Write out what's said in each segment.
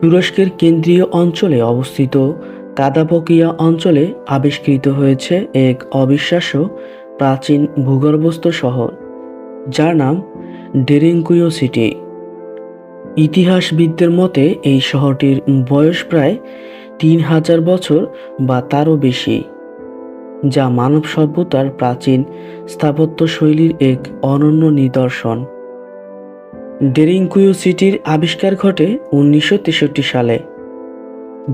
তুরস্কের কেন্দ্রীয় অঞ্চলে অবস্থিত কাদাপকিয়া অঞ্চলে আবিষ্কৃত হয়েছে এক অবিশ্বাস্য প্রাচীন ভূগর্ভস্থ শহর, যার নাম ডেরিঙ্কুয়ো সিটি। ইতিহাসবিদদের মতে, এই শহরটির বয়স প্রায় তিন হাজার বছর বা তারও বেশি, যা মানব সভ্যতার প্রাচীন স্থাপত্য শৈলীর এক অনন্য নিদর্শন। ডেরিঙ্কুয়ো সিটির আবিষ্কার ঘটে উনিশশো তেষট্টি সালে,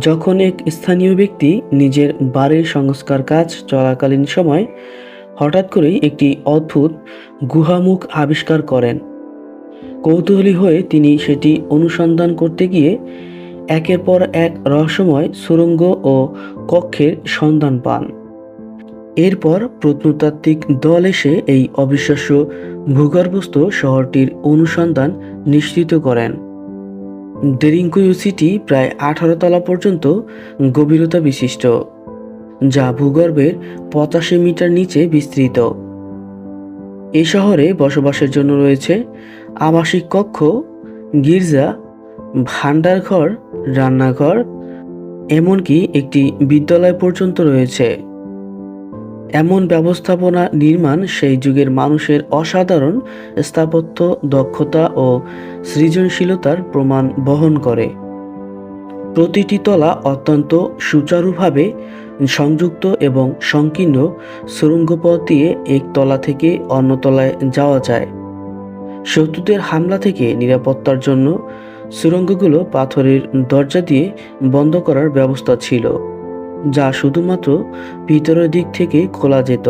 যখন এক স্থানীয় ব্যক্তি নিজের বাড়ির সংস্কার কাজ চলাকালীন সময় হঠাৎ করেই একটি অদ্ভুত গুহামুখ আবিষ্কার করেন। কৌতূহলী হয়ে তিনি সেটি অনুসন্ধান করতে গিয়ে একের পর এক রহস্যময় সুড়ঙ্গ ও কক্ষের সন্ধান পান। এরপর প্রত্নতাত্ত্বিক দল এসে এই অবিশ্বাস্য ভূগর্ভস্থ শহরটির অনুসন্ধান নিশ্চিত করেন। ডেরিঙ্কুয়ু সিটি প্রায় আঠারো তলা পর্যন্ত গভীরতা বিশিষ্ট, যা ভূগর্ভের পঁচাশি মিটার নিচে বিস্তৃত। এ শহরে বসবাসের জন্য রয়েছে আবাসিক কক্ষ, গির্জা, ভাণ্ডারঘর, রান্নাঘর, এমনকি একটি বিদ্যালয় পর্যন্ত রয়েছে। এমন ব্যবস্থাপনা নির্মাণ সেই যুগের মানুষের অসাধারণ স্থাপত্য দক্ষতা ও সৃজনশীলতার প্রমাণ বহন করে। প্রতিটি তলা অত্যন্ত সুচারুভাবে সংযুক্ত এবং সংকীর্ণ সুড়ঙ্গপথ দিয়ে এক তলা থেকে অন্য তলায় যাওয়া যায়। শত্রুদের হামলা থেকে নিরাপত্তার জন্য সুড়ঙ্গগুলো পাথরের দরজা দিয়ে বন্ধ করার ব্যবস্থা ছিল। যা শুধুমাত্র ভিতরের দিক থেকে খোলা যেত।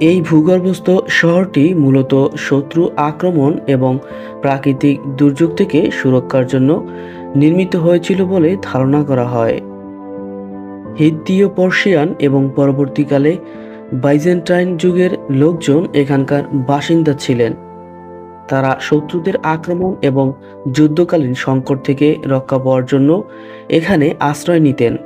এই ভূগর্ভস্থ শহরটি মূলত শত্রু আক্রমণ এবং প্রাকৃতিক দুর্যোগ থেকে সুরক্ষার জন্য নির্মিত হয়েছিল বলে ধারণা করা হয়। হিত্তীয় পর্শিয়ান এবং পরবর্তীকালে বাইজেন্টাইন যুগের লোকজন এখানকার বাসিন্দা ছিলেন। তারা শত্রুদের আক্রমণ এবং যুদ্ধকালীন সংকট থেকে রক্ষা পাওয়ার জন্য এখানে আশ্রয় নিতেন।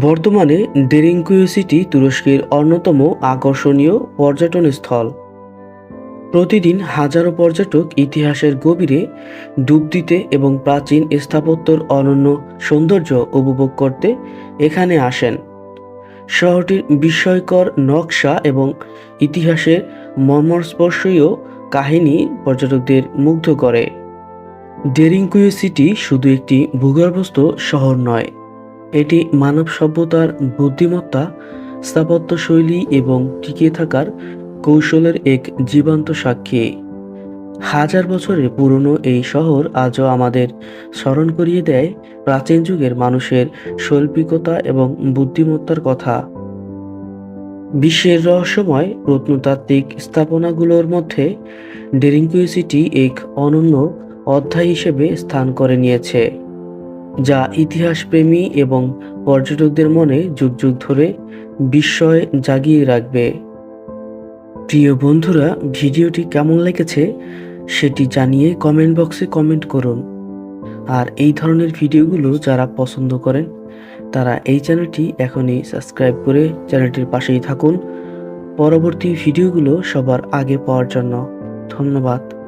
বর্তমানে ডেরিঙ্কুয়ো সিটি তুরস্কের অন্যতম আকর্ষণীয় পর্যটন স্থল প্রতিদিন হাজারো পর্যটক ইতিহাসের গভীরে ডুব দিতে এবং প্রাচীন স্থাপত্যর অনন্য সৌন্দর্য উপভোগ করতে এখানে আসেন। শহরটির বিস্ময়কর নকশা এবং ইতিহাসের মর্মস্পর্শীয় কাহিনী পর্যটকদের মুগ্ধ করে। ডেরিঙ্কুয়ো সিটি শুধু একটি ভূগর্ভস্থ শহর নয় এটি মানব সভ্যতার বুদ্ধিমত্তা, স্থাপত্যশৈলী এবং টিকে থাকার কৌশলের এক জীবন্ত সাক্ষী। হাজার বছরের পুরনো এই শহর আজও আমাদের স্মরণ করিয়ে দেয় প্রাচীন যুগের মানুষের শৈল্পিকতা এবং বুদ্ধিমত্তার কথা। বিশ্বের রহস্যময় প্রত্নতাত্ত্বিক স্থাপনাগুলোর মধ্যে ডেরিঙ্কুই সিটি এক অনন্য অধ্যায় হিসেবে স্থান করে নিয়েছে। যা ইতিহাসপ্রেমী এবং পর্যটকদের মনে যুগ যুগ ধরে বিস্ময় জাগিয়ে রাখবে। প্রিয় বন্ধুরা, ভিডিওটি কেমন লেগেছে সেটি জানিয়ে কমেন্ট বক্সে কমেন্ট করুন। আর এই ধরনের ভিডিওগুলো যারা পছন্দ করেন, তারা এই চ্যানেলটি এখনই সাবস্ক্রাইব করে চ্যানেলটির পাশেই থাকুন। পরবর্তী ভিডিওগুলো সবার আগে পাওয়ার জন্য ধন্যবাদ।